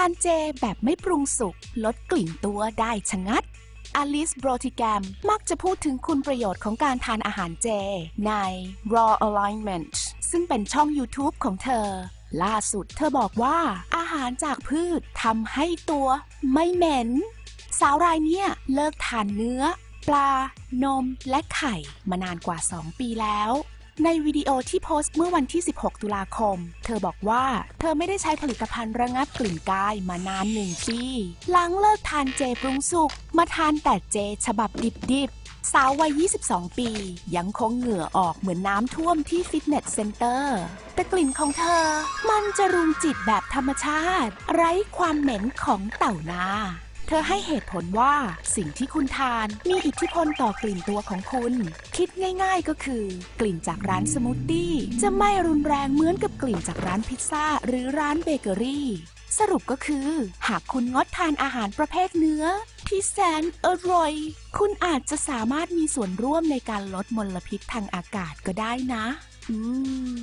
ทานเจแบบไม่ปรุงสุกลดกลิ่นตัวได้ชะงัดอลิสโบรติแกมมักจะพูดถึงคุณประโยชน์ของการทานอาหารเจ ใน Raw Alignment ซึ่งเป็นช่อง YouTube ของเธอ ล่าสุดเธอบอกว่า อาหารจากพืชทำให้ตัวไม่เหม็น สาวรายเนี้ยเลิกทานเนื้อ ปลา นมและไข่มานานกว่า 2 ปีแล้ว ในวิดีโอที่โพสต์เมื่อวันที่ 16 ตุลาคม เธอบอกว่า เธอไม่ได้ใช้ผลิตภัณฑ์ระงับกลิ่นกายมานานหนึ่งปี หลังเลิกทานเจปรุงสุก มาทานแต่เจฉบับดิบๆ สาววัย 22 ปี ยังคงเหงื่อออกเหมือนน้ำท่วมที่ฟิตเนสเซ็นเตอร์ แต่กลิ่นของเธอ มันจะรุงจิตแบบธรรมชาติ ไร้ความเหม็นของเต่านา เธอให้เหตุผลว่าสิ่งที่คุณทานมีอิทธิพลต่อกลิ่นตัวของคุณ คิดง่ายๆก็คือ กลิ่นจากร้านสมูทตี้จะไม่รุนแรงเหมือนกับกลิ่นจากร้านพิซซ่าหรือร้านเบเกอรี่สรุปก็คือ หากคุณงดทานอาหารประเภทเนื้อ ที่แสนอร่อย คุณอาจจะสามารถมีส่วนร่วมในการลดมลพิษทางอากาศก็ได้นะ อืม